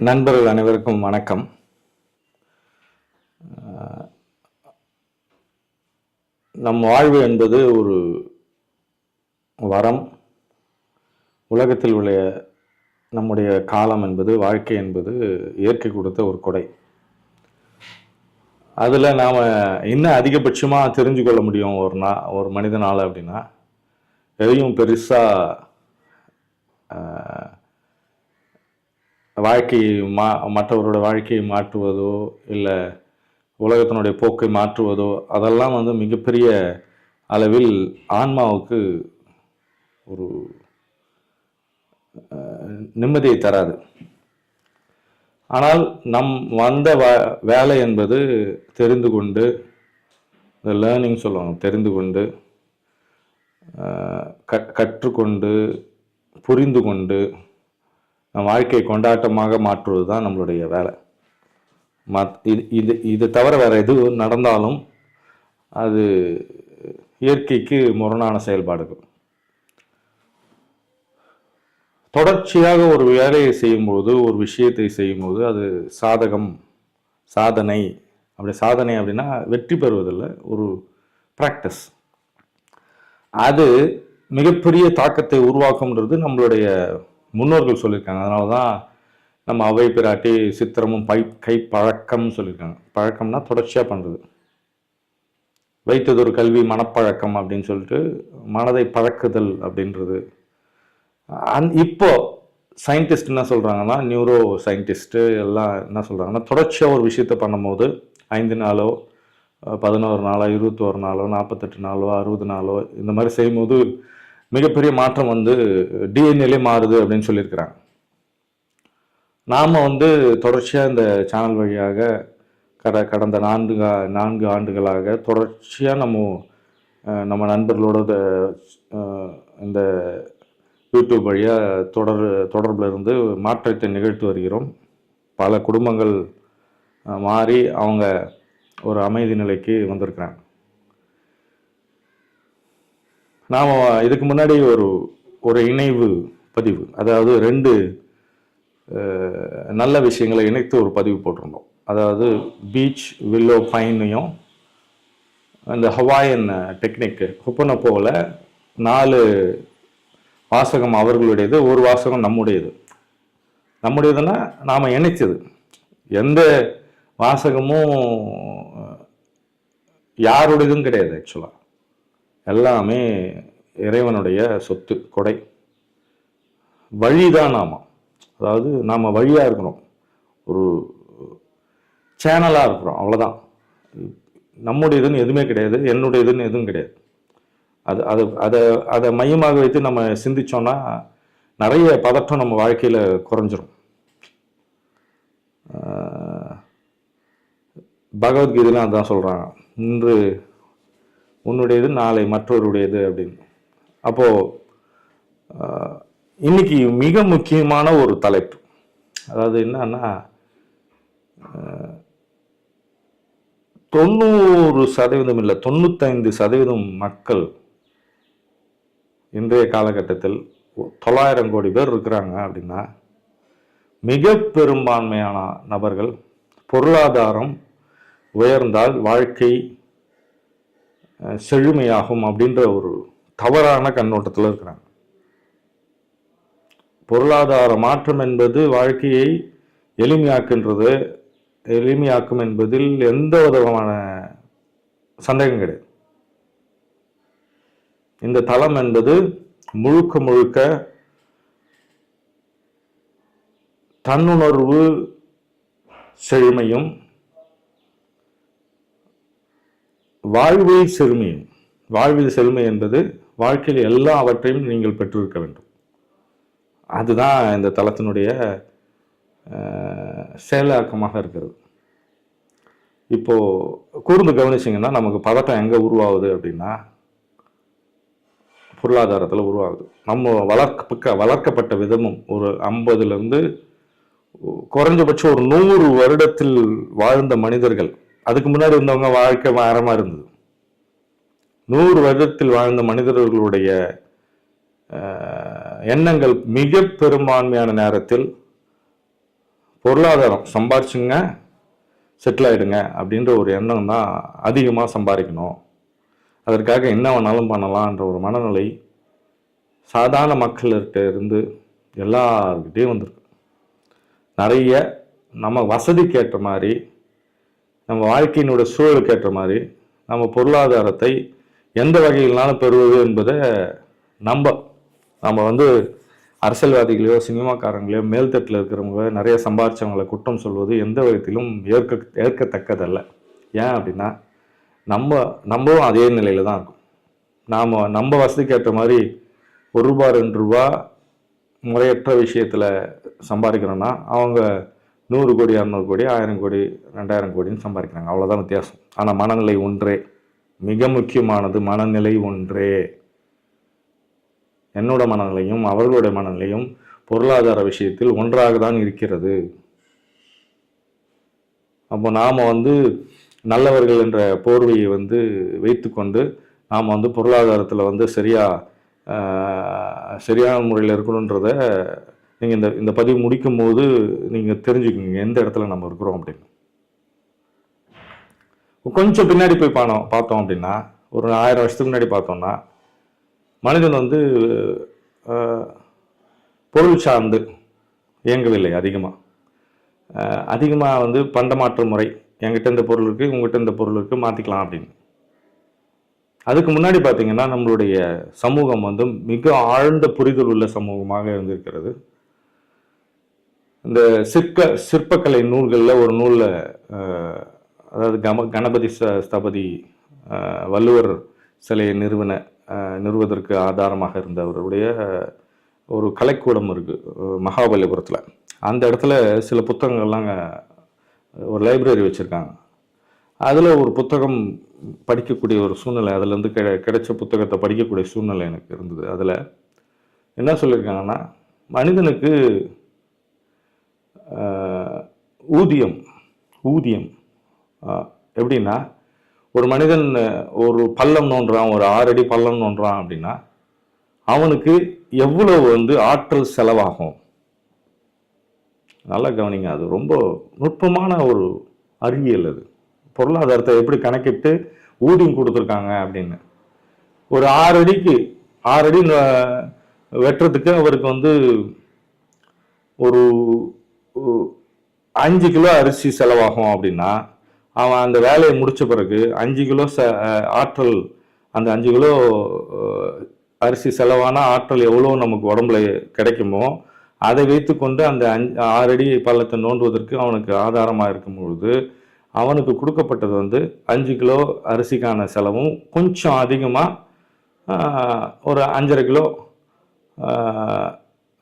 நண்பர்கள் அனைவருக்கும் வணக்கம். நம் வாழ்வு என்பது ஒரு வரம். உலகத்தில் உள்ள நம்முடைய காலம் என்பது வாழ்க்கை என்பது இயற்கை கொடுத்த ஒரு கொடை. அதில் நாம் இன்னும் அதிகபட்சமாக தெரிஞ்சு கொள்ள முடியும் ஒரு நா ஒரு மனிதனால் அப்படின்னா எதையும் பெருசாக வாழ்க்கையை மா மற்றவரோட வாழ்க்கையை மாற்றுவதோ இல்லை உலகத்தினுடைய போக்கை மாற்றுவதோ அதெல்லாம் வந்து மிகப்பெரிய அளவில் ஆன்மாவுக்கு ஒரு நிம்மதியை தராது. ஆனால் நம் வந்த வ வேலை என்பது தெரிந்து கொண்டு இந்த லேர்னிங் சொல்லுவாங்க தெரிந்து கொண்டு அஹ், கற்றுக்கொண்டு புரிந்து கொண்டு நம் வாழ்க்கையை கொண்டாட்டமாக மாற்றுவது தான் நம்மளுடைய வேலை. மத் இது இது இது தவிர வேறு எது நடந்தாலும் அது இயற்கைக்கு முரணான செயல்பாடுகள் தொடர்ச்சியாக ஒரு வேலையை செய்யும்போது ஒரு விஷயத்தை செய்யும்போது அது சாதகம் சாதனை. அப்படி சாதனை அப்படின்னா வெற்றி பெறுவதில்லை ஒரு ப்ராக்டிஸ் அது மிகப்பெரிய தாக்கத்தை உருவாக்கும்ன்றது நம்மளுடைய முன்னோர்கள் சொல்லியிருக்காங்க. அதனால தான் நம்ம அவை பிராட்டி சித்திரமும் பை கை பழக்கம்னு சொல்லியிருக்காங்க. பழக்கம்னா தொடர்ச்சியாக பண்ணுறது வைத்ததொரு கல்வி மனப்பழக்கம் அப்படின்னு சொல்லிட்டு மனதை பழக்குதல் அப்படின்றது. அந் இப்போ சயின்டிஸ்ட் என்ன சொல்கிறாங்கன்னா நியூரோ சயின்டிஸ்ட்டு எல்லாம் என்ன சொல்கிறாங்கன்னா தொடர்ச்சியாக ஒரு விஷயத்தை பண்ணும்போது ஐந்து நாளோ பதினோரு நாளோ இருபத்தோரு நாளோ நாற்பத்தெட்டு நாளோ அறுபது நாளோ இந்த மாதிரி செய்யும்போது மிகப்பெரிய மாற்றம் வந்து டிஎன்ஏலே மாறுது அப்படின்னு சொல்லியிருக்கிறாங்க. நாம் வந்து தொடர்ச்சியாக இந்த சேனல் வழியாக கட கடந்த நான்கு நான்கு ஆண்டுகளாக தொடர்ச்சியாக நம்ம நம்ம நண்பர்களோட இந்த, யூடியூப் வழியாக தொடர் தொடர்பில் இருந்து மாற்றத்தை நிகழ்த்தி வருகிறோம். பல குடும்பங்கள் மாறி அவங்க ஒரு அமைதி நிலைக்கு வந்திருக்கிறாங்க. நாம் இதுக்கு முன்னாடி ஒரு ஒரு இணைவு பதிவு அதாவது ரெண்டு நல்ல விஷயங்களை இணைத்து ஒரு பதிவு போட்டிருந்தோம். அதாவது பீச் வில்லோ பைனையும் அந்த ஹவாயன் டெக்னிக் ஹுப்பனப்போவில் நாலு வாசகம் அவர்களுடையது ஒரு வாசகம் நம்முடையது. நம்முடையதுன்னா நாம் இணைச்சது எந்த வாசகமும் யாருடையதும் கிடையாது ஆக்சுவலாக எல்லாமே இறைவனுடைய சொத்து கொடை. வழிதான் நாம. அதாவது நாம் வழியாக இருக்கிறோம் ஒரு சேனலாக இருக்கிறோம் அவ்வளோதான் நம்முடையதுன்னு எதுவுமே கிடையாது என்னுடையதுன்னு எதுவும் கிடையாது. அது அது அதை அதை மையமாக வைத்து நம்ம சிந்திச்சோன்னா நிறைய பதட்டம் நம்ம வாழ்க்கையில் குறைஞ்சிரும். பகவத்கீதையில் அதான் சொல்கிறாங்க இன்று உன்னுடையது நாளை மற்றவருடையது அப்படின்னு. அப்போது இன்னைக்கு மிக முக்கியமான ஒரு தலைப்பு. அதாவது என்னன்னா தொண்ணூறு சதவீதம் இல்லை தொண்ணூத்தைந்து சதவீதம் மக்கள் இன்றைய காலகட்டத்தில் தொள்ளாயிரம் கோடி பேர் இருக்கிறாங்க அப்படின்னா மிக பெரும்பான்மையான நபர்கள் பொருளாதாரம் உயர்ந்தால் வாழ்க்கை செழுமையாகும் அப்படின்ற ஒரு தவறான கண்ணோட்டத்தில் இருக்கிறாங்க. பொருளாதார மாற்றம் என்பது வாழ்க்கையை எளிமையாக்குன்றது எளிமையாக்கும் என்பதில் எந்த விதமான சந்தேகம் கிடையாது. இந்த தளம் என்பது முழுக்க முழுக்க தன்னுணர்வு செழுமையும் வாழ்வில் செழுமையும் வாழ்வில் செழுமை என்பது வாழ்க்கையில் எல்லாவற்றையும் நீங்கள் பெற்றிருக்க வேண்டும். அதுதான் இந்த தளத்தினுடைய செயலாக்கமாக இருக்கிறது. இப்போது கூர்ந்து கவனிச்சிங்கன்னா நமக்கு பதட்டம் எங்கே உருவாகுது அப்படின்னா பொருளாதாரத்தில் உருவாகுது. நம்ம வளர்க்க வளர்க்கப்பட்ட விதமும் ஒரு ஐம்பதுலேருந்து குறைஞ்சபட்சம் ஒரு நூறு வருடத்தில் வாழ்ந்த மனிதர்கள் அதுக்கு முன்னாடி இருந்தவங்க வாழ்க்கை வேற இருந்தது. நூறு வருடத்தில் வாழ்ந்த மனிதர்களுடைய எண்ணங்கள் மிக பெரும்பான்மையான நேரத்தில் பொருளாதாரம் சம்பாரிச்சுங்க செட்டில் ஆகிடுங்க அப்படின்ற ஒரு எண்ணம் தான் அதிகமாக சம்பாதிக்கணும். அதற்காக என்ன வேணாலும் பண்ணலான்ற ஒரு மனநிலை சாதாரண மக்கள்கிட்ட இருந்து எல்லாருக்கிட்டேயும் வந்திருக்கு. நிறைய நம்ம வசதிக்கு ஏற்ற மாதிரி நம்ம வாழ்க்கையினோட சூழலுக்கு ஏற்ற மாதிரி நம்ம பொருளாதாரத்தை எந்த வகையினாலும் பெறுவது என்பதை நம்ப. நம்ம வந்து அரசியல்வாதிகளையோ சினிமாக்காரங்களையோ மேல்தட்டில் இருக்கிறவங்க நிறைய சம்பாரிச்சவங்களை குற்றம் சொல்வது எந்த விதத்திலும் ஏற்க ஏற்கத்தக்கதல்ல. ஏன் அப்படின்னா நம்ம நம்மளும் அதே நிலையில தான் இருக்கும். நாம் நம்ம வசதிக்கு ஏற்ற மாதிரி ஒரு ரூபா ரெண்டு ரூபா முறையற்ற விஷயத்தில் சம்பாதிக்கிறோன்னா அவங்க நூறு கோடி இரநூறு கோடி ஆயிரம் கோடி ரெண்டாயிரம் கோடின்னு சம்பாதிக்கிறாங்க. அவ்வளோதான் வித்தியாசம். ஆனால் மனநிலை ஒன்றே. மிக முக்கியமானது மனநிலை ஒன்றே. என்னோட மனநிலையும் அவர்களுடைய மனநிலையும் பொருளாதார விஷயத்தில் ஒன்றாக தான் இருக்கிறது. அப்போ நாம் வந்து நல்லவர்கள் என்ற போர்வையை வந்து வைத்துக்கொண்டு நாம் வந்து பொருளாதாரத்தில் வந்து சரியாக சரியான முறையில் இருக்கணுன்றத நீங்கள் இந்த இந்த பதிவு முடிக்கும் போது நீங்கள் தெரிஞ்சுக்கோங்க எந்த இடத்துல நம்ம இருக்கிறோம் அப்படின்னு. கொஞ்சம் பின்னாடி போய் பானோம் பார்த்தோம் அப்படின்னா ஒரு ஆயிரம் வருஷத்துக்கு முன்னாடி பார்த்தோம்னா மனிதன் வந்து பொருள் சார்ந்து இயங்கவில்லை அதிகமாக அதிகமாக வந்து பண்டமாற்று முறை என்கிட்ட இந்த பொருள் இருக்குது உங்ககிட்ட இந்த பொருள் இருக்குது மாற்றிக்கலாம் அப்படின்னு. அதுக்கு முன்னாடி பார்த்திங்கன்னா நம்மளுடைய சமூகம் வந்து மிக ஆழ்ந்த புரிதல் உள்ள சமூகமாக இருந்திருக்கிறது. இந்த சிற்ப சிற்பக்கலை நூல்களில் ஒரு நூலில் அதாவது கம கணபதி ச ஸ்தபதி வள்ளுவர் சிலையை நிறுவன நிறுவதற்கு ஆதாரமாக இருந்தவருடைய ஒரு கலைக்கூடம் இருக்குது மகாபலிபுரத்தில். அந்த இடத்துல சில புத்தகங்கள்லாம் ஒரு லைப்ரரி வச்சுருக்காங்க. அதில் ஒரு புத்தகம் படிக்கக்கூடிய ஒரு சூழ்நிலை அதுலேருந்து கிடை கிடைச்ச புத்தகத்தை படிக்கக்கூடிய சூழ்நிலை எனக்கு இருந்தது. அதில் என்ன சொல்லியிருக்காங்கன்னா மனிதனுக்கு ஊதியம் ஊதியம். எப்படின்னா ஒரு மனிதன் ஒரு பள்ளம் நோண்டுறான் ஒரு ஆறடி பள்ளம் நோண்டுறான் அப்படின்னா அவனுக்கு எவ்வளவு வந்து ஆற்றல் செலவாகும்? நல்லா கவனிங்க அது ரொம்ப நுட்பமான ஒரு அறிவியல் அது. பொருளாதாரத்தை எப்படி கணக்கிட்டு ஊதியம் கொடுத்துருக்காங்க அப்படின்னு. ஒரு ஆறு அடிக்கு ஆறு அடி வெட்டுறதுக்கு அவருக்கு வந்து ஒரு அஞ்சு கிலோ அரிசி செலவாகும் அப்படின்னா அவன் அந்த வேலையை முடித்த பிறகு அஞ்சு கிலோ ச ஆற்றல் அந்த அஞ்சு கிலோ அரிசி செலவான ஆற்றல் எவ்வளோ நமக்கு உடம்புல கிடைக்குமோ அதை வைத்துக்கொண்டு அந்த அஞ்சு ஆறடி பள்ளத்தை நோண்டுவதற்கு அவனுக்கு ஆதாரமாக இருக்கும் பொழுது அவனுக்கு கொடுக்கப்பட்டது வந்து அஞ்சு கிலோ அரிசிக்கான செலவும் கொஞ்சம் அதிகமாக ஒரு அஞ்சரை கிலோ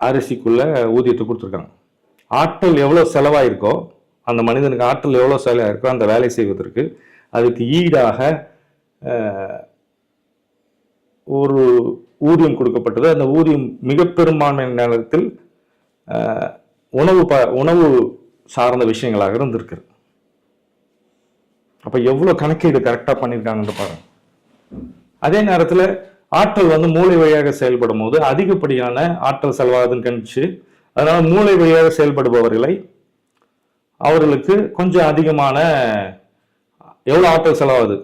அரிசிக்குள்ளே ஊதியத்தை கொடுத்துருக்காங்க. ஆற்றல் எவ்வளோ செலவாயிருக்கோ அந்த மனிதனுக்கு ஆற்றல் எவ்வளோ செலவாயிருக்கோ அந்த வேலை செய்வதற்கு அதுக்கு ஈடாக ஒரு ஊதியம் கொடுக்கப்பட்டது. அந்த ஊதியம் மிக பெரும்பான்மை நேரத்தில் உணவு ப உணவு சார்ந்த விஷயங்களாக இருந்திருக்கு அப்போ எவ்வளோ கணக்கீடு கரெக்டாக பண்ணியிருக்காங்கன்னு பாருங்க. அதே நேரத்தில் ஆற்றல் வந்து மூளை வழியாக செயல்படும் போது அதிகப்படியான ஆற்றல் செலவாகுதுன்னு கணிச்சு அதனால் மூளை வழியாக செயல்படுபவர்களை அவர்களுக்கு கொஞ்சம் அதிகமான எவ்வளோ ஆற்றல் செலவாகுது?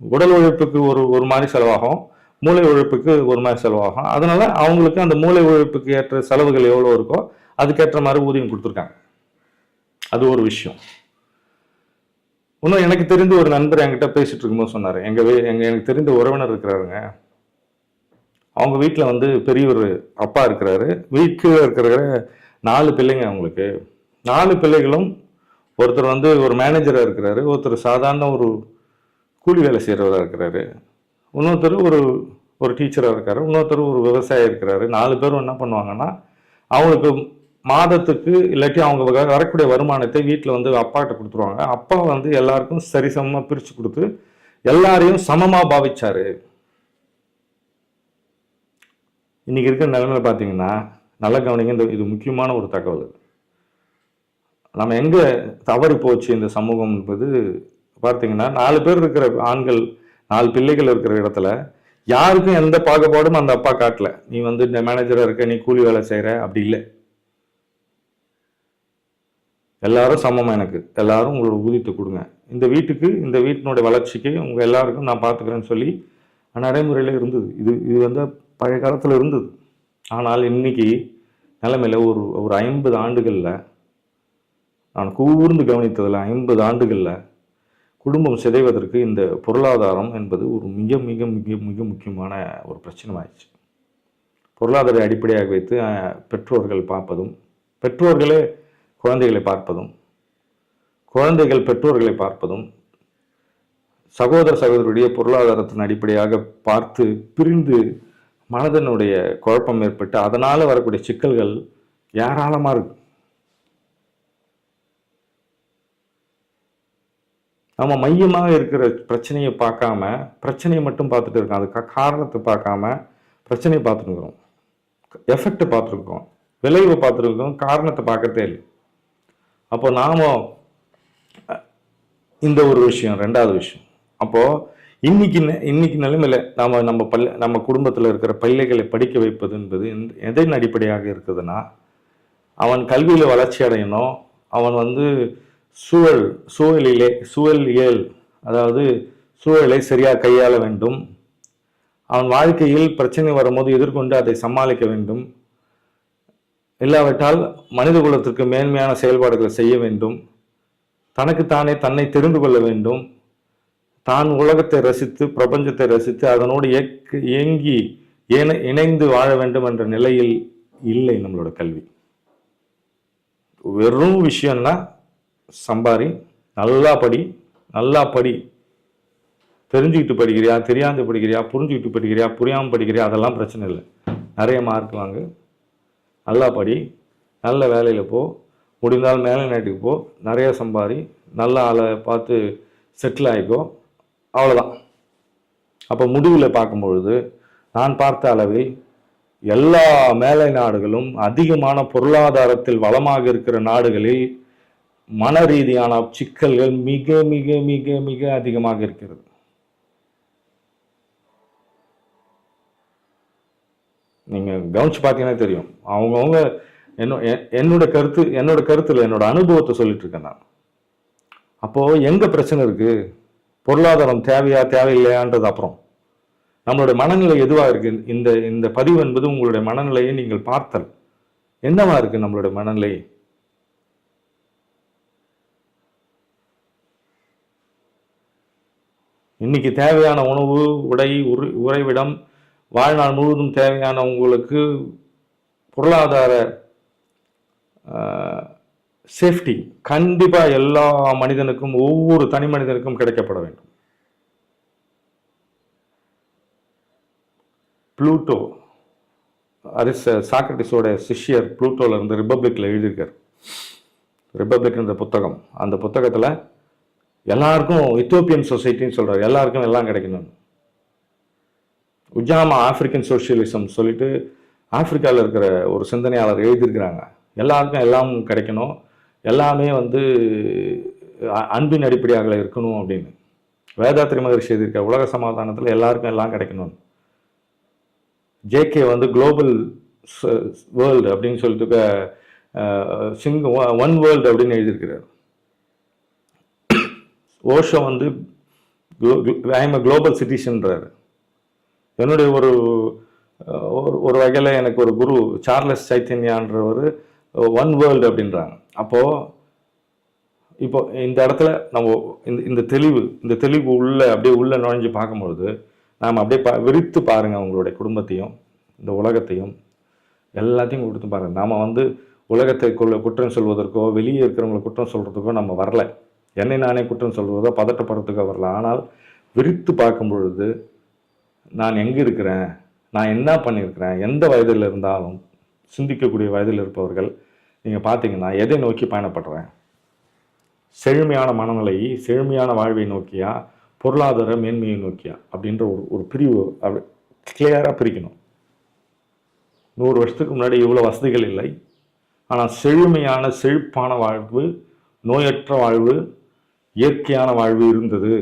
உடல் உழைப்புக்கு ஒரு ஒரு மாதிரி செலவாகும். மூளை உழைப்புக்கு ஒரு மாதிரி செலவாகும். அதனால் அவங்களுக்கு அந்த மூளை உழைப்புக்கு ஏற்ற செலவுகள் எவ்வளோ இருக்கோ அதுக்கேற்ற மாதிரி ஊதியம் கொடுத்துருக்காங்க. அது ஒரு விஷயம். இன்னும் எனக்கு தெரிந்த ஒரு நண்பர் என்கிட்ட பேசிட்டு இருக்கும்போது சொன்னார். எங்கள் எங்கள் எனக்கு தெரிந்த உறவினர் இருக்கிறாருங்க. அவங்க வீட்டில் வந்து பெரியவர் அப்பா இருக்கிறாரு. வீட்டில் இருக்கிற நாலு பிள்ளைங்க அவங்களுக்கு. நாலு பிள்ளைகளும் ஒருத்தர் வந்து ஒரு மேனேஜராக இருக்கிறாரு. ஒருத்தர் சாதாரண ஒரு கூலி வேலை செய்கிறவராக இருக்கிறாரு. இன்னொருத்தர் ஒரு ஒரு டீச்சராக இருக்கார். இன்னொருத்தர் ஒரு விவசாயி இருக்கிறாரு. நாலு பேரும் என்ன பண்ணுவாங்கன்னா அவங்களுக்கு மாதத்துக்கு இல்லாட்டி அவங்க வரக்கூடிய வருமானத்தை வீட்டில் வந்து அப்பாட்ட கொடுத்துருவாங்க. அப்பா வந்து எல்லாருக்கும் சரிசமமாக பிரித்து கொடுத்து எல்லாரையும் சமமாக பாவிச்சார். இன்றைக்கி இருக்கிற நிலைமையில பார்த்தீங்கன்னா நல்ல கவனிங்க இந்த இது முக்கியமான ஒரு தகவல். நம்ம எங்கே தவறி போச்சு இந்த சமூகம் என்பது பார்த்தீங்கன்னா நாலு பேர் இருக்கிற ஆண்கள் நாலு பிள்ளைகள் இருக்கிற இடத்துல யாருக்கும் எந்த பாகுபாடும் அந்த அப்பா காட்டல. நீ வந்து இந்த மேனேஜராக இருக்க நீ கூலி வேலை செய்கிற அப்படி இல்லை. எல்லாரும் சமம் எனக்கு. எல்லாரும் உங்களோட ஊதியத்தை கொடுங்க. இந்த வீட்டுக்கு இந்த வீட்டினுடைய வளர்ச்சிக்கு உங்கள் எல்லாருக்கும் நான் பார்த்துக்கிறேன்னு சொல்லி நடைமுறையில் இருந்தது. இது இது வந்து பழைய காலத்தில் இருந்தது. ஆனால் இன்னைக்கு நிலைமையில் ஒரு ஒரு ஐம்பது ஆண்டுகளில் நான் கூர்ந்து கவனித்ததில் ஐம்பது ஆண்டுகளில் குடும்பம் சிதைவதற்கு இந்த பொருளாதாரம் என்பது ஒரு மிக மிக மிக மிக முக்கியமான ஒரு பிரச்சனை ஆயிடுச்சு பொருளாதார அடிப்படையாக வைத்து பெற்றோர்கள் பார்ப்பதும் பெற்றோர்களே குழந்தைகளை பார்ப்பதும் குழந்தைகள் பெற்றோர்களை பார்ப்பதும் சகோதர சகோதரியுடைய பொருளாதாரத்தின் அடிப்படையாக பார்த்து பிரிந்து மனதனுடைய குழப்பம் ஏற்பட்டு அதனால் வரக்கூடிய சிக்கல்கள் ஏராளமாக இருக்கு. நம்ம மையமாக இருக்கிற பிரச்சனையை பார்க்காம பிரச்சனையை மட்டும் பார்த்துட்டு இருக்கோம். அதுக்காக காரணத்தை பார்க்காம பிரச்சனையை பார்த்துருக்குறோம் எஃபெக்ட் பார்த்துருக்கோம் விளைவை பார்த்துருக்கோம் காரணத்தை பார்க்கறதே இல்லை. அப்போ நாம் இந்த ஒரு விஷயம் ரெண்டாவது விஷயம். அப்போது இன்னைக்கு இன்னைக்கு நிலைமையில நாம நம்ம பள்ள நம்ம குடும்பத்தில் இருக்கிற பிள்ளைகளை படிக்க வைப்பது என்பது எதன் அடிப்படையாக இருக்குதுன்னா அவன் கல்வியில் வளர்ச்சி அடையணும். அவன் வந்து சூழல் சூழலிலே சூழலியல் அதாவது சூழலை சரியாக கையாள வேண்டும். அவன் வாழ்க்கையில் பிரச்சனை வரும்போது எதிர்கொண்டு அதை சமாளிக்க வேண்டும். இல்லாவிட்டால் மனித குலத்திற்கு மேன்மையான செயல்பாடுகளை செய்ய வேண்டும். தனக்குத்தானே தன்னை தெரிந்து கொள்ள வேண்டும். தான் உலகத்தை ரசித்து பிரபஞ்சத்தை ரசித்து அதனோடு இயங்கி இணை இணைந்து வாழ வேண்டும் என்ற நிலையில் இல்லை நம்மளோட கல்வி. வெறும் விஷயம்னா சம்பாரி நல்லா படி நல்லா படி. தெரிஞ்சுக்கிட்டு படிக்கிறியா தெரியாந்து படிக்கிறியா புரிஞ்சுக்கிட்டு படிக்கிறியா புரியாமல் படிக்கிறியா அதெல்லாம் பிரச்சனை இல்லை. நிறைய மார்க் வாங்கு. நல்லா படி நல்ல வேலையில் போ. முடிந்தால் மேலே நாட்டுக்கு போ. நிறைய சம்பாரி நல்ல ஆளை பார்த்து செட்டில் ஆகிக்கோ. அவ்வளோதான் அப்போ முடிவில் பார்க்கும்பொழுது நான் பார்த்த அளவில் எல்லா மேலை நாடுகளும் அதிகமான பொருளாதாரத்தில் வளமாக இருக்கிற நாடுகளில் மன ரீதியான சிக்கல்கள் மிக மிக மிக மிக அதிகமாக இருக்கிறது. நீங்கள் கவனிச்சு பார்த்தீங்கன்னா தெரியும். அவங்கவுங்க என்னோ என்னோட கருத்து என்னோட கருத்தில் என்னோட அனுபவத்தை சொல்லிட்டு இருக்கேன் நான். அப்போது எங்கே பிரச்சனை இருக்குது பொருளாதாரம் தேவையா தேவையில்லையான்றது அப்புறம். நம்மளுடைய மனநிலை எதுவாக இருக்கு? இந்த இந்த பதிவு என்பது உங்களுடைய மனநிலையை நீங்கள் பார்த்தல். என்னவா இருக்கு நம்மளுடைய மனநிலை? இன்னைக்கு தேவையான உணவு உடை உரு உறைவிடம் வாழ்நாள் முழுவதும் தேவையான உங்களுக்கு பொருளாதார சேஃப்டி கண்டிப்பாக எல்லா மனிதனுக்கும் ஒவ்வொரு தனி மனிதனுக்கும் கிடைக்கப்பட வேண்டும். ப்ளூட்டோ அரிச சாக்ரட்டிஸோட சிஷ்யர் ப்ளூட்டோவில் இருந்து ரிப்பப்ளிக்கில் எழுதியிருக்கார். ரிப்பப்ளிக்ன்ற புத்தகம். அந்த புத்தகத்தில் எல்லாருக்கும் இத்தோப்பியன் சொசைட்டின்னு சொல்கிறார் எல்லாருக்கும் எல்லாம் கிடைக்கணும். உஜாமா ஆப்பிரிக்கன் சோஷியலிசம் சொல்லிட்டு ஆப்பிரிக்காவில் இருக்கிற ஒரு சிந்தனையாளர் எழுதியிருக்கிறாங்க. எல்லாருக்கும் எல்லாம் கிடைக்கணும். எல்லாமே வந்து அன்பின் அடிப்படையாக இருக்கணும் அப்படின்னு. வேதாத்திரி மகர்ஷி எழுதியிருக்க உலக சமாதானத்தில் எல்லாருக்கும் எல்லாம் கிடைக்கணும். ஜேகே வந்து குளோபல் வேர்ல்டு அப்படின்னு சொல்லிட்டு சிங் ஒன் வேர்ல்டு அப்படின்னு எழுதியிருக்கிறார். ஓஷோ வந்து ஐம் அ குளோபல் சிட்டிசன்றார். என்னுடைய ஒரு ஒரு ஒரு வகையில் எனக்கு ஒரு குரு சார்லஸ் சைத்தன்யான்றவர் ஒன் வேர்ல்டு அப்படின்றாங்க. அப்போது இப்போ இந்த இடத்துல நம்ம இந்த இந்த தெளிவு இந்த தெளிவு உள்ள அப்படியே உள்ளே நுழைஞ்சு பார்க்கும்பொழுது நாம் அப்படியே பா விரித்து பாருங்கள் அவங்களுடைய குடும்பத்தையும் இந்த உலகத்தையும் எல்லாத்தையும் கொடுத்து பாருங்கள் நாம வந்து உலகத்தை குற்றம் சொல்வதற்கோ வெளியே இருக்கிறவங்களை குற்றம் சொல்கிறதுக்கோ நம்ம வரல. என்னை நானே குற்றம் சொல்வதோ பதட்டப்படுறதுக்கோ வரல. ஆனால் விரித்து பார்க்கும் பொழுது நான் எங்கே இருக்கிறேன்? நான் என்ன பண்ணியிருக்கிறேன்? எந்த வயதில் இருந்தாலும் சிந்திக்கக்கூடிய வயதில் இருப்பவர்கள் நீங்கள் பார்த்தீங்கன்னா எதை நோக்கி பயணப்படுறேன்? செழுமையான மனநிலை செழுமையான வாழ்வை நோக்கியா? பொருளாதார மேன்மையை நோக்கியா? அப்படின்ற ஒரு ஒரு பிரிவு அப்படி கிளியராக பிரிக்கணும். நூறு வருஷத்துக்கு முன்னாடி இவ்வளோ வசதிகள் இல்லை. ஆனால் செழுமையான செழிப்பான வாழ்வு நோயற்ற வாழ்வு இயற்கையான வாழ்வு இருந்தது.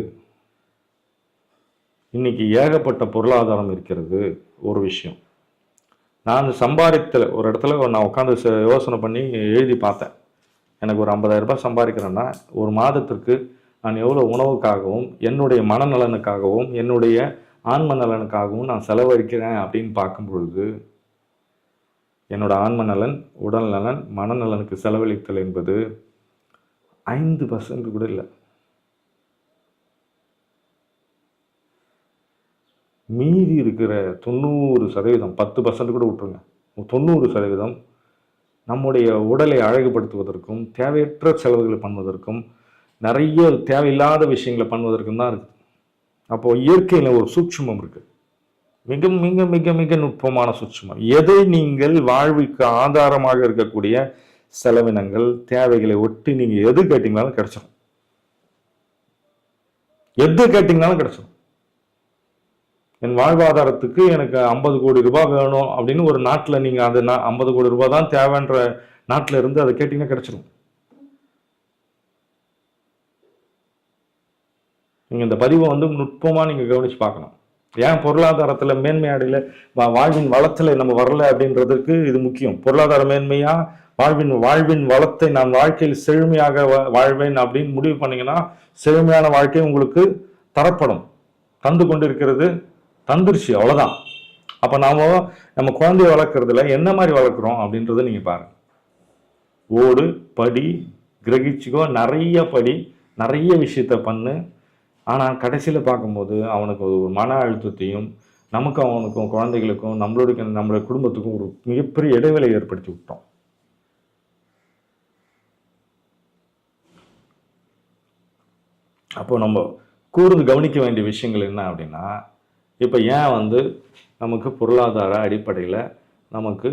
இன்னைக்கு ஏகப்பட்ட பொருளாதாரம் இருக்கிறது ஒரு விஷயம். நான் சம்பாதித்தல ஒரு இடத்துல நான் உட்காந்து யோசனை பண்ணி எழுதி பார்த்தேன். எனக்கு ஒரு 50000 ரூபாய் சம்பாதிக்கிறேன்னா ஒரு மாதத்திற்கு நான் எவ்வளோ உணவுக்காகவும் என்னுடைய மனநலனுக்காகவும் என்னுடைய ஆன்ம நலனுக்காகவும் நான் செலவழிக்கிறேன் அப்படின்னு பார்க்கும் பொழுது என்னோட ஆன்ம நலன் உடல் நலன் மனநலனுக்கு செலவழித்தல் என்பது ஐந்து பர்சன்ட் கூட இல்லை. மீதி இருக்கிற தொண்ணூறு சதவீதம் பத்து பர்சன்ட் கூட விட்டுருங்க. தொண்ணூறு சதவீதம் நம்முடைய உடலை அழகுபடுத்துவதற்கும் தேவையற்ற செலவுகளை பண்ணுவதற்கும் நிறைய தேவையில்லாத விஷயங்களை பண்ணுவதற்கும் தான் இருக்குது. அப்போது இயற்கையில் ஒரு சூட்சமம் இருக்குது மிக மிக மிக மிக நுட்பமான சூட்சமம். எதை நீங்கள் வாழ்வுக்கு ஆதாரமாக இருக்கக்கூடிய செலவினங்கள் தேவைகளை ஒட்டி நீங்கள் எது கேட்டிங்கனாலும் கிடச்சிடும் எது கேட்டிங்கனாலும் கிடச்சிடும் என் வாழ்வாதாரத்துக்கு எனக்கு ஐம்பது கோடி ரூபாய் வேணும் அப்படின்னு ஒரு நாட்டில் நீங்கள் அது ஐம்பது கோடி ரூபாய் தான் தேவைன்ற நாட்டில் இருந்து அதை கேட்டிங்கன்னா கிடச்சிரும். நீங்கள் இந்த பதிவை வந்து நுட்பமாக நீங்கள் கவனித்து பார்க்கணும். ஏன் பொருளாதாரத்தில் மேன்மை அடையில? வாழ்வின் வளத்தில் நம்ம வரல அப்படின்றதுக்கு இது முக்கியம். பொருளாதார மேன்மையாக வாழ்வின் வாழ்வின் வளத்தை நான் வாழ்க்கையில் செழுமையாக வா- வாழ்வேன் அப்படின்னு முடிவு பண்ணிங்கன்னா செழுமையான வாழ்க்கை உங்களுக்கு தரப்படும். தந்து கொண்டிருக்கிறது தந்துருச்சு அவ்வளோதான் அப்போ நாம் நம்ம குழந்தைய வளர்க்குறதுல என்ன மாதிரி வளர்க்குறோம் அப்படின்றத நீங்கள் பாருங்கள் ஓடு படி கிரகிச்சுக்கோ நிறைய படி நிறைய விஷயத்த பண்ணு. ஆனால் கடைசியில் பார்க்கும்போது அவனுக்கு ஒரு மன அழுத்தத்தையும் நமக்கும் அவனுக்கும் குழந்தைகளுக்கும் நம்மளுடைய நம்மளுடைய குடும்பத்துக்கும் ஒரு மிகப்பெரிய இடைவெளி ஏற்படுத்தி விட்டோம். அப்போ நம்ம கூர்ந்து கவனிக்க வேண்டிய விஷயங்கள் என்ன அப்படின்னா இப்போ ஏன் வந்து நமக்கு பொருளாதார அடிப்படையில் நமக்கு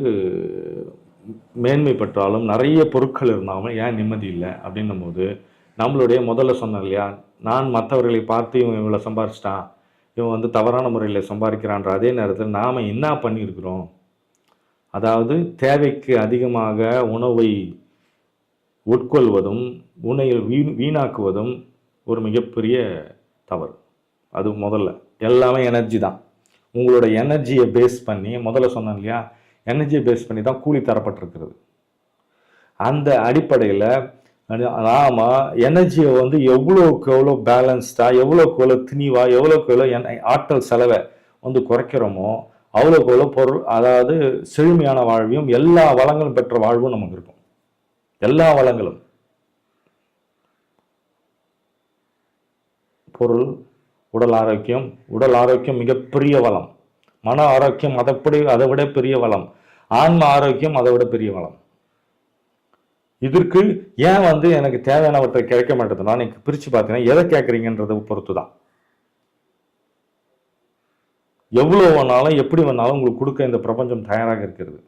மேன்மை பெற்றாலும் நிறைய பொருட்கள் இருந்தாலும் ஏன் நிம்மதி இல்லை அப்படின்னும் போது நம்மளுடைய முதல்ல சொன்னேன் இல்லையா நான் மற்றவர்களை பார்த்து இவன் இவ்வளோ சம்பாரிச்சிட்டான் இவன் வந்து தவறான முறையில் சம்பாதிக்கிறான்ற அதே நேரத்தில் நாம் என்ன பண்ணியிருக்கிறோம்? அதாவது தேவைக்கு அதிகமாக உணவை உட்கொள்வதும் உணவை வீண் வீணாக்குவதும் ஒரு மிகப்பெரிய தவறு. அது முதல்ல. எல்லாமே எனர்ஜி தான். உங்களோட எனர்ஜியை பேஸ் பண்ணி முதல்ல சொன்னேன் இல்லையா? எனர்ஜியை பேஸ் பண்ணி தான் கூலி தரப்பட்டிருக்கிறது. அந்த அடிப்படையில் நாம் எனர்ஜியை வந்து எவ்வளோக்கு எவ்வளோ பேலன்ஸ்டாக எவ்வளோக்கு எவ்வளோ திணிவாக எவ்வளோக்கு எவ்வளோ என் ஆற்றல் செலவை வந்து குறைக்கிறோமோ அவ்வளோக்கு எவ்வளோ பொருள் அதாவது செழுமையான வாழ்வையும் எல்லா வளங்களும் பெற்ற வாழ்வும் நமக்கு இருக்கும். எல்லா வளங்களும். பொருள் உடல் ஆரோக்கியம் உடல் ஆரோக்கியம் மிகப்பெரிய வளம். மன ஆரோக்கியம் அதைப்படி அதை விட பெரிய வளம். ஆன்ம ஆரோக்கியம் அதை விட பெரிய வளம். இதற்கு ஏன் வந்து எனக்கு தேவையானவற்றை கிடைக்க மாட்டேதுன்னா நீங்க பிரிச்சு பார்த்தீங்கன்னா எதை கேட்குறீங்கன்றதை பொறுத்து தான் எவ்வளோ வேணாலும் எப்படி வேணாலும் உங்களுக்கு கொடுக்க இந்த பிரபஞ்சம் தயாராக இருக்கிறது.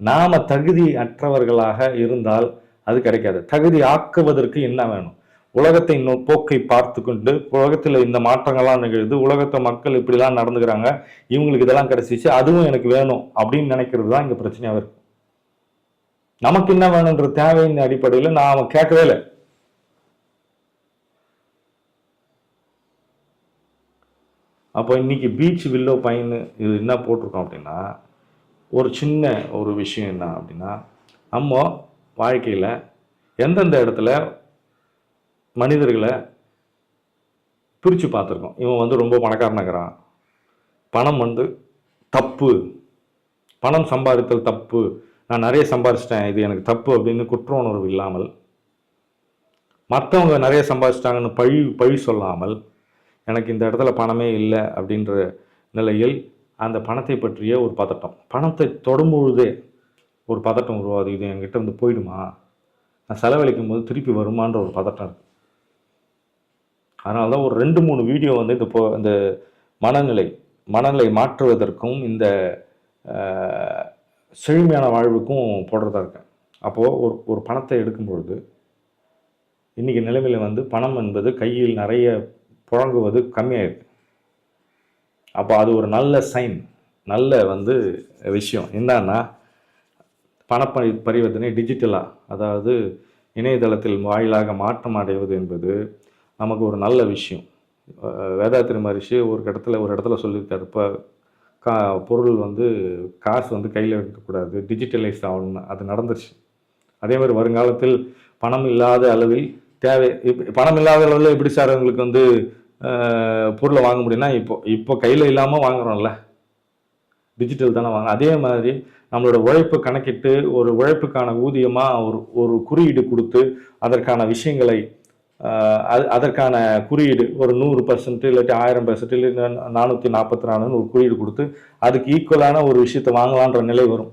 நாம தகுதி அற்றவர்களாக இருந்தால் அது கிடைக்காது. தகுதி ஆக்குவதற்கு என்ன வேணும்? உலகத்தை போக்கை பார்த்து கொண்டு உலகத்தில் இந்த மாற்றங்கள்லாம் நிகழுது உலகத்தை மக்கள் இப்படிலாம் நடந்துக்கிறாங்க இவங்களுக்கு இதெல்லாம் கிடைச்சிச்சு அதுவும் எனக்கு வேணும் அப்படின்னு நினைக்கிறது தான் இங்கே பிரச்சனையாக இருக்கு. நமக்கு என்ன வேணுன்ற தேவையின் அடிப்படையில் நான் அவன் கேட்கவே இல்லை. அப்போ இன்னைக்கு பீச் வில்லோ பையனு இது என்ன போட்டிருக்கோம் அப்படின்னா ஒரு சின்ன ஒரு விஷயம் என்ன அப்படின்னா நம்ம வாழ்க்கையில் எந்தெந்த இடத்துல மனிதர்களை பிரித்து பார்த்துருக்கோம். இவன் வந்து ரொம்ப பணக்காரனாகிறான். பணம் வந்து தப்பு. பணம் சம்பாதித்தல் தப்பு. நான் நிறைய சம்பாதிச்சிட்டேன் இது எனக்கு தப்பு அப்படின்னு குற்ற உணர்வு இல்லாமல் மற்றவங்க நிறைய சம்பாதிச்சிட்டாங்கன்னு பழி பழி சொல்லாமல் எனக்கு இந்த இடத்துல பணமே இல்லை அப்படின்ற நிலையில் அந்த பணத்தை பற்றிய ஒரு பதட்டம். பணத்தை தொடும்பொழுதே ஒரு பதட்டம் உருவாது இது என்கிட்ட வந்து போயிடுமா? நான் செலவழிக்கும் போது திருப்பி வருமான்ற ஒரு பதட்டம் இருக்குது அதனால தான் ஒரு ரெண்டு மூணு வீடியோ வந்து இந்த போ இந்த மனநிலை மனநிலை மாற்றுவதற்கும் இந்த செழுமையான வாழ்வுக்கும் போடுறதா இருக்கேன். அப்போது ஒரு ஒரு பணத்தை எடுக்கும் பொழுது இன்றைக்கி நிலைமையில் வந்து பணம் என்பது கையில் நிறைய புழங்குவது கம்மியாயிருக்கு. அப்போ அது ஒரு நல்ல சைன் நல்ல வந்து விஷயம். என்னன்னா பணப்பரி பரிவர்த்தனை டிஜிட்டலாக அதாவது இணையதளத்தில் வாயிலாக மாற்றம் அடைவது என்பது நமக்கு ஒரு நல்ல விஷயம். வேதாத்திரி மகரிஷி ஒரு இடத்துல ஒரு இடத்துல சொல்லியிருக்காரு. இப்போ கா பொருள் வந்து காசு வந்து கையில் இருக்கக்கூடாது டிஜிட்டலைஸ் ஆகணும்னு. அது நடந்துருச்சு. அதே மாதிரி வருங்காலத்தில் பணம் இல்லாத அளவில் தேவை இப்ப பணம் இல்லாத அளவில் எப்படி சார் உங்களுக்கு வந்து பொருளை வாங்க முடியும்னா இப்போ இப்போ கையில் இல்லாமல் வாங்குறோம்ல. டிஜிட்டல் தானே வாங்க அதே மாதிரி நம்மளோட உழைப்பு கணக்கிட்டு ஒரு உழைப்புக்கான ஊதியமாக ஒரு ஒரு குறியீடு கொடுத்து அதற்கான விஷயங்களை அது- அதற்கான குறியீடு ஒரு நூறு பர்சன்ட் இல்லாட்டி ஆயிரம் பர்சன்ட் இல்லை நானூற்றி நாற்பத்தி நாலுன்னு ஒரு குறியீடு கொடுத்து அதுக்கு ஈக்குவலான ஒரு விஷயத்தை வாங்கலான்ற நிலை வரும்.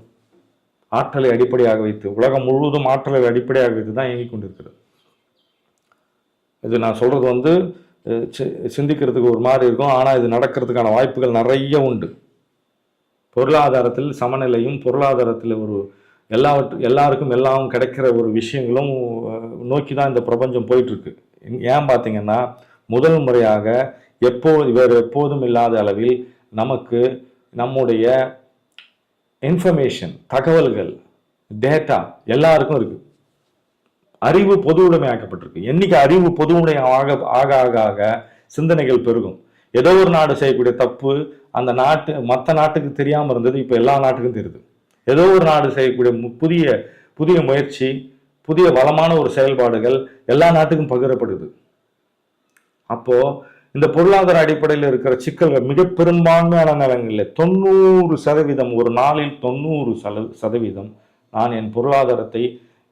ஆற்றலை அடிப்படையாக வைத்து உலகம் முழுவதும் ஆற்றலை அடிப்படையாக வைத்து தான் இயங்கிக் கொண்டிருக்கிறது. இது நான் சொல்கிறது வந்து சி- சிந்திக்கிறதுக்கு ஒரு மாதிரி இருக்கும் ஆனால் இது நடக்கிறதுக்கான வாய்ப்புகள் நிறைய உண்டு. பொருளாதாரத்தில் சமநிலையும் பொருளாதாரத்தில் ஒரு எல்லாவற்று எல்லாருக்கும் எல்லாம் கிடைக்கிற ஒரு விஷயங்களும் நோக்கி தான் இந்த பிரபஞ்சம் போயிட்டுருக்கு. ஏன் பார்த்தீங்கன்னா முதல் முறையாக எப்போ வேறு எப்போதும் இல்லாத அளவில் நமக்கு நம்முடைய இன்ஃபர்மேஷன் தகவல்கள் டேட்டா எல்லாருக்கும் இருக்குது அறிவு பொது உடைமையாக்கப்பட்டிருக்கு என்னைக்கு அறிவு பொது உடைமை ஆக ஆக ஆக ஆக சிந்தனைகள் பெருகும். ஏதோ ஒரு நாடு செய்யக்கூடிய தப்பு அந்த நாட்டு மற்ற நாட்டுக்கு தெரியாமல் இருந்தது இப்போ எல்லா நாட்டுக்கும் தெரியுது. ஏதோ ஒரு நாடு செய்யக்கூடிய மு- புதிய புதிய முயற்சி புதிய வளமான ஒரு செயல்பாடுகள் எல்லா நாட்டுக்கும் பகிரப்படுது. அப்போ இந்த பொருளாதார அடிப்படையில் இருக்கிற சிக்கல்கள் மிக பெரும்பான்மையான நிலங்களில் தொண்ணூறு சதவீதம் ஒரு நாளில் தொண்ணூறு சதவீதம் நான் என் பொருளாதாரத்தை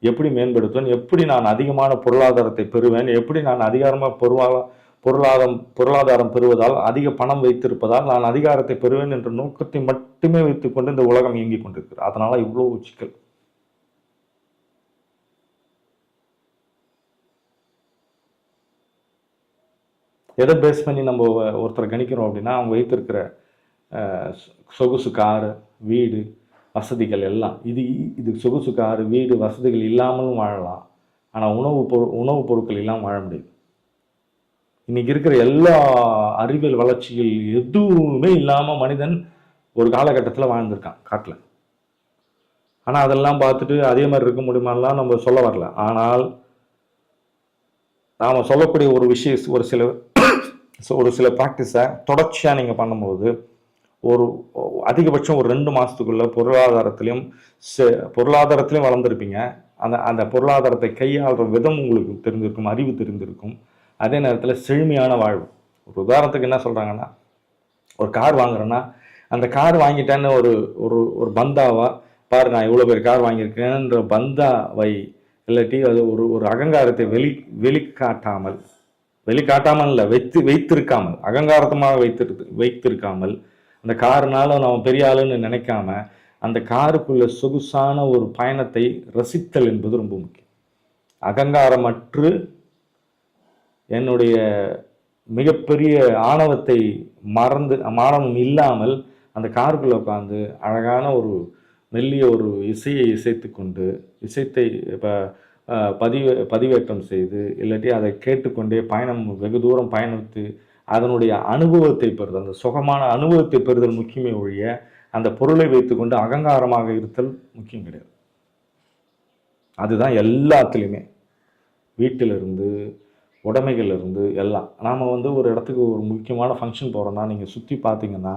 எப்படி மேம்படுத்துவேன் எப்படி நான் அதிகமான பொருளாதாரத்தை பெறுவேன் எப்படி நான் அதிகாரமாக பொருளாதார பொருளாதாரம் பொருளாதாரம் பெறுவதால் அதிக பணம் வைத்திருப்பதால் நான் அதிகாரத்தை பெறுவேன் என்ற நோக்கத்தை மட்டுமே வைத்துக்கொண்டு இந்த உலகம் இயங்கிக் கொண்டிருக்கிறது. அதனால் இவ்வளோ சிக்கல் எதை பேஸ் பண்ணி நம்ம ஒருத்தரை கணிக்கிறோம் அப்படின்னா அவங்க வைத்திருக்கிற சொகுசு காரு வீடு வசதிகள் எல்லாம். இது இது சொகுசு காரு வீடு வசதிகள் இல்லாமலும் வாழலாம். ஆனால் உணவு பொரு உணவுப் பொருட்கள் இல்லாமல் வாழ முடியாது. இன்னைக்கு இருக்கிற எல்லா அறிவியல் வளர்ச்சிகள் எதுவுமே இல்லாமல் மனிதன் ஒரு காலகட்டத்தில் வாழ்ந்திருக்கான் காட்டில். ஆனால் அதெல்லாம் பார்த்துட்டு அதே மாதிரி இருக்க முடியுமாலாம் நம்ம சொல்ல வரல. ஆனால் நாம் சொல்லக்கூடிய ஒரு விஷயம் ஒரு சில ஒரு சில ப்ராக்டிஸை தொடர்ச்சியாக நீங்கள் பண்ணும்போது ஒரு அதிகபட்சம் ஒரு ரெண்டு மாதத்துக்குள்ள பொருளாதாரத்திலையும் பொருளாதாரத்திலையும் வளர்ந்துருப்பீங்க. அந்த அந்த பொருளாதாரத்தை கையாளுற விதம் உங்களுக்கு தெரிஞ்சிருக்கும் அறிவு தெரிஞ்சிருக்கும். அதே நேரத்தில் செழுமையான வாழ்வு. ஒரு உதாரணத்துக்கு என்ன சொல்கிறாங்கன்னா ஒரு கார் வாங்குறேன்னா அந்த கார் வாங்கிட்டேன்னு ஒரு ஒரு ஒரு பந்தாவா பாரு நான் இவ்வளோ பேர் கார் வாங்கியிருக்கேன்ற பந்தாவை இல்லாட்டி அது ஒரு ஒரு அகங்காரத்தை வெளி வெளிக்காட்டாமல் வெளிக்காட்டாமல் இல்லை வைத்து வைத்திருக்காமல் அகங்காரத்தமாக வைத்திரு வைத்திருக்காமல் அந்த காருனால நம்ம பெரிய ஆளுன்னு நினைக்காம அந்த காருக்குள்ள சொகுசான ஒரு பயணத்தை ரசித்தல் என்பது ரொம்ப முக்கியம். அகங்காரமற்று என்னுடைய மிகப்பெரிய ஆணவத்தை மறந்து மாணவம் இல்லாமல் அந்த காருக்குள்ளே உட்காந்து அழகான ஒரு மெல்லிய ஒரு இசையை இசைத்து கொண்டு இசைத்தை இப்போ பதிவே பதிவேற்றம் செய்து இல்லாட்டி அதை கேட்டுக்கொண்டே பயணம் வெகு தூரம் பயணித்து அதனுடைய அனுபவத்தை பெறுதல் அந்த சுகமான அனுபவத்தை பெறுதல் முக்கியமே ஒழிய அந்த பொருளை வைத்துக்கொண்டு அகங்காரமாக இருத்தல் முக்கியம் கிடையாது. அதுதான் எல்லாத்துலேயுமே வீட்டிலிருந்து உடைமைகள்லேருந்து எல்லாம். நாம் வந்து ஒரு இடத்துக்கு ஒரு முக்கியமான ஃபங்க்ஷன் போகிறோன்னா நீங்கள் சுற்றி பார்த்தீங்கன்னா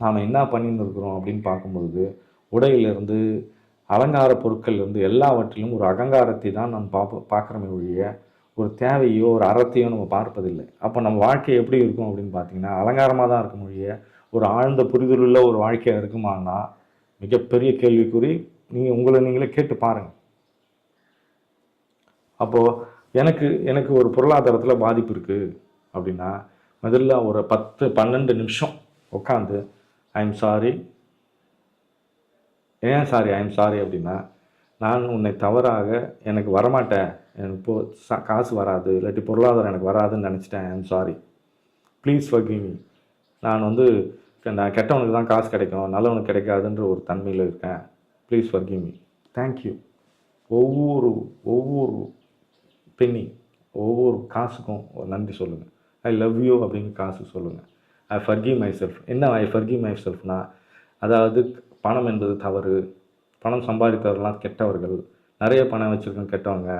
நாம் என்ன பண்ணின்னு இருக்கிறோம் அப்படின்னு பார்க்கும்பொழுது உடையிலேருந்து அலங்கார பொருட்கள் இருந்து எல்லாவற்றிலும் ஒரு அகங்காரத்தை தான் நம்ம பார்ப்போம் பார்க்குறோமே ஒழிய ஒரு தேவையோ ஒரு அறத்தையோ நம்ம பார்ப்பதில்லை. அப்போ நம்ம வாழ்க்கை எப்படி இருக்கும் அப்படின்னு பார்த்தீங்கன்னா அலங்காரமாக தான் இருக்கும் ஒழிய ஒரு ஆழ்ந்த புரிதலுள்ள ஒரு வாழ்க்கையாக இருக்குமான்னா மிகப்பெரிய கேள்விக்குறி நீங்கள் உங்களை நீங்களே கேட்டு பாருங்கள் அப்போது எனக்கு எனக்கு ஒரு பொருளாதாரத்தில் பாதிப்பு இருக்குது அப்படின்னா முதல்ல ஒரு பத்து பன்னெண்டு நிமிஷம் உட்காந்து ஐம் சாரி ஏன் சாரி ஐம் சாரி அப்படின்னா நான் உன்னை தவறாக எனக்கு வரமாட்டேன். எனக்கு இப்போ காசு வராது இல்லாட்டி பொருளாதாரம் எனக்கு வராதுன்னு நினச்சிட்டேன். ஐம் சாரி ப்ளீஸ் forgive நான் வந்து நான் கெட்டவனுக்கு தான் காசு கிடைக்கும் நல்லவனுக்கு கிடைக்காதுன்ற ஒரு தன்மையில் இருக்கேன். ப்ளீஸ் forgive மீ தேங்க்யூ ஒவ்வொரு ஒவ்வொரு பென்னி ஒவ்வொரு காசுக்கும் ஒரு நன்றி சொல்லுங்கள் ஐ லவ் யூ அப்படின்னு காசு சொல்லுங்கள் ஐ ஃபர்கிவ் மை செல்ஃப் என்ன ஐ ஃபர்கிவ் மை செல்ஃப்னா அதாவது பணம் என்பது தவறு பணம் சம்பாதித்தவர்கள்லாம் கெட்டவர்கள் நிறைய பணம் வச்சுருக்கவங்க கெட்டவங்க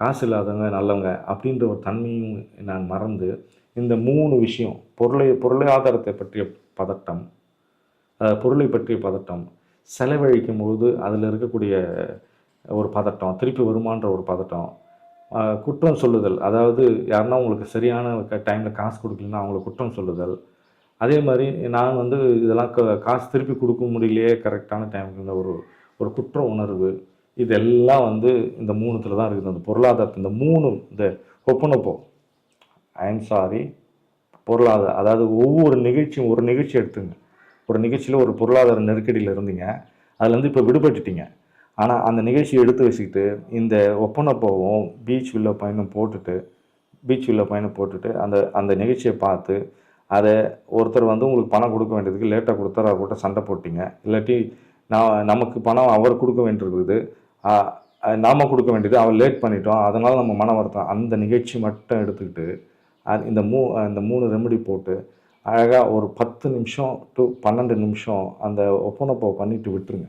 காசு இல்லாதவங்க நல்லவங்க அப்படின்ற ஒரு தன்மையும் நான் மறந்து இந்த மூணு விஷயம் பொருளை பொருளாதாரத்தை பற்றிய பதட்டம் பொருளை பற்றிய பதட்டம் செலவழிக்கும் பொழுது அதில் இருக்கக்கூடிய ஒரு பதட்டம் திருப்பி வருமான்ற ஒரு பதட்டம் குற்றம் சொல்லுதல். அதாவது யாருன்னா உங்களுக்கு சரியான டைமில் காசு கொடுக்கலன்னா அவங்கள குற்றம் சொல்லுதல். அதே மாதிரி நான் வந்து இதெல்லாம் க- காசு திருப்பி கொடுக்க முடியலையே கரெக்டான டைமுக்கு இந்த ஒரு ஒரு குற்ற உணர்வு. இதெல்லாம் வந்து இந்த மூணுத்தில் தான் இருக்குது. அந்த பொருளாதாரத்தை இந்த மூணு இந்த ஒப்பனப்போ. ஐஎம் சாரி பொருளாதார அதாவது ஒவ்வொரு நிகழ்ச்சியும் ஒரு நிகழ்ச்சி எடுத்துங்க. ஒரு நிகழ்ச்சியில் ஒரு பொருளாதார நெருக்கடியில் இருந்தீங்க. அதுலேருந்து இப்போ விடுபட்டுட்டீங்க. ஆனால் அந்த நிகழ்ச்சியை எடுத்து வச்சுக்கிட்டு இந்த ஒப்பனப்போவும் பீச் உள்ள பயணம் போட்டுட்டு பீச் உள்ள பயணம் போட்டுட்டு அந்த அந்த நிகழ்ச்சியை பார்த்து அதை ஒருத்தர் வந்து உங்களுக்கு பணம் கொடுக்க வேண்டியதுக்கு லேட்டாக கொடுத்தாரு அவர் கூட சண்டை போட்டிங்க. இல்லாட்டி நான் நமக்கு பணம் அவர் கொடுக்க வேண்டியிருக்குது. நாம் கொடுக்க வேண்டியது அவர் லேட் பண்ணிட்டோம். அதனால் நம்ம மன வருத்தம். அந்த நிகழ்ச்சி மட்டும் எடுத்துக்கிட்டு அது இந்த மூ இந்த மூணு ரெமெடி போட்டு அழகாக ஒரு பத்து நிமிஷம் டு பன்னெண்டு நிமிஷம் அந்த ஒப்பனப்போ பண்ணிவிட்டு விட்டுருங்க.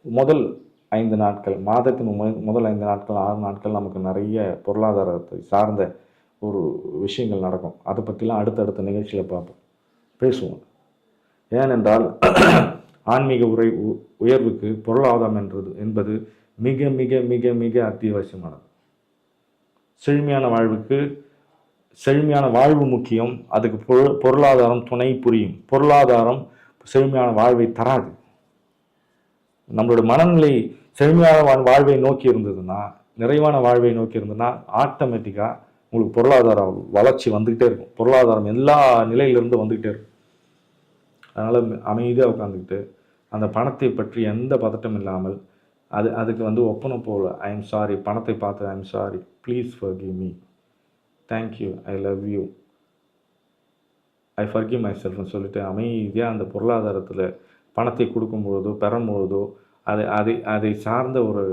முதல் ஐந்து நாட்கள் மாதத்தின் மு- முதல் ஐந்து நாட்கள் ஆறு நாட்கள் நமக்கு நிறைய பொருளாதாரத்தை சார்ந்த ஒரு விஷயங்கள் நடக்கும். அதை பற்றிலாம் அடுத்தடுத்த நிகழ்ச்சியில் பார்ப்போம். பேசுவோம். ஏனென்றால் ஆன்மீக உரை உ- உயர்வுக்கு பொருளாதாரம் என்றது என்பது மிக மிக மிக மிக அத்தியாவசியமானது. செழுமையான வாழ்வுக்கு செழுமையான வாழ்வு முக்கியம். அதுக்கு பொருள் பொருளாதாரம் துணை புரியும். பொருளாதாரம் செழுமையான வாழ்வை தராது. நம்மளோட மனநிலை செழுமையான வாழ்- வாழ்வை நோக்கி இருந்ததுன்னா நிறைவான வாழ்வை நோக்கி இருந்ததுன்னா ஆட்டோமேட்டிக்காக உங்களுக்கு பொருளாதார வளர்ச்சி வந்துக்கிட்டே இருக்கும். பொருளாதாரம் எல்லா நிலையிலிருந்து வந்துக்கிட்டே இருக்கும். அதனால் அமைதியாக உட்காந்துக்கிட்டு அந்த பணத்தை பற்றி எந்த பதட்டம் இல்லாமல் அது அதுக்கு வந்து ஒப்பனை போல ஐ எம் சாரி பணத்தை பார்த்து I am sorry please forgive me thank you I love you I forgive my செல்ஃப்னு சொல்லிட்டு அமைதியாக அந்த பொருளாதாரத்தில் பணத்தை கொடுக்கும்பொழுதோ பெறும்பொழுதோ அதை அதை அதை சார்ந்த ஒரு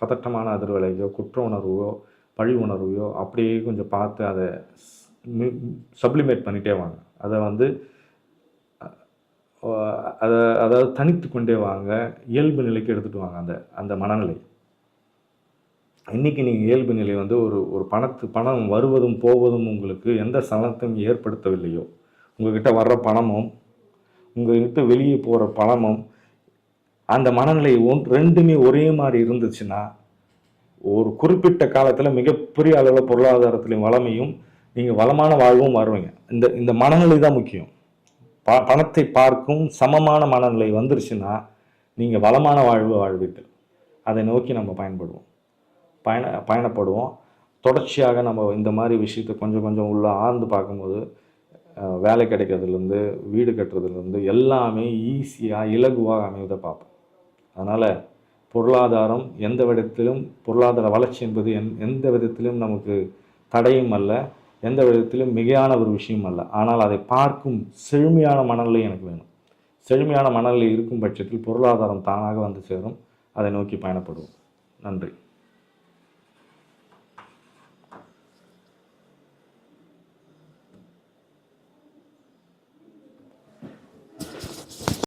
பதட்டமான அதிர்வலையோ குற்ற உணர்வையோ பழி உணர்வையோ அப்படியே கொஞ்சம் பார்த்து அதை சப்ளிமேட் பண்ணிட்டே வாங்க. அதை வந்து அதை அதாவது தனித்து கொண்டே வாங்க. இயல்பு நிலைக்கு எடுத்துகிட்டு வாங்க அந்த அந்த மனநிலை. இன்னைக்கு நீங்கள் இயல்பு நிலை வந்து ஒரு ஒரு பணத்து பணம் வருவதும் போவதும் உங்களுக்கு எந்த சலனத்தையும் ஏற்படுத்தவில்லையோ உங்கள்கிட்ட வர்ற பணமும் உங்ககிட்ட வெளியே போகிற பணமும் அந்த மனநிலை ஒன் ரெண்டுமே ஒரே மாதிரி இருந்துச்சுன்னா ஒரு குறிப்பிட்ட காலத்தில் மிகப்பெரிய அளவில் பொருளாதாரத்திலையும் வளமையும் நீங்கள் வளமான வாழ்வும் வருவீங்க. இந்த இந்த மனநிலை தான் முக்கியம். ப பணத்தை பார்க்கும் சமமான மனநிலை வந்துருச்சுன்னா நீங்கள் வளமான வாழ்வு வாழ்வீர்கள். அதை நோக்கி நம்ம பயன்படுவோம். பயண பயணப்படுவோம். தொடர்ச்சியாக நம்ம இந்த மாதிரி விஷயத்தை கொஞ்சம் கொஞ்சம் உள்ளே ஆழ்ந்து பார்க்கும்போது வேலை கிடைக்கிறதுலேருந்து வீடு கட்டுறதுலேருந்து எல்லாமே ஈஸியாக இலகுவாக அமைவதை பார்ப்போம். அதனால் பொருளாதாரம் எந்த விதத்திலும் பொருளாதார வளர்ச்சி என்பது எந் எந்த விதத்திலும் நமக்கு தடையும் அல்ல எந்த விதத்திலும் மிகையான ஒரு விஷயம் அல்ல. ஆனால் அதை பார்க்கும் செழுமையான மனநிலை எனக்கு வேணும். செழுமையான மனநிலை இருக்கும் பட்சத்தில் பொருளாதாரம் தானாக வந்து சேரும். அதை நோக்கி பயணப்படுவோம். நன்றி.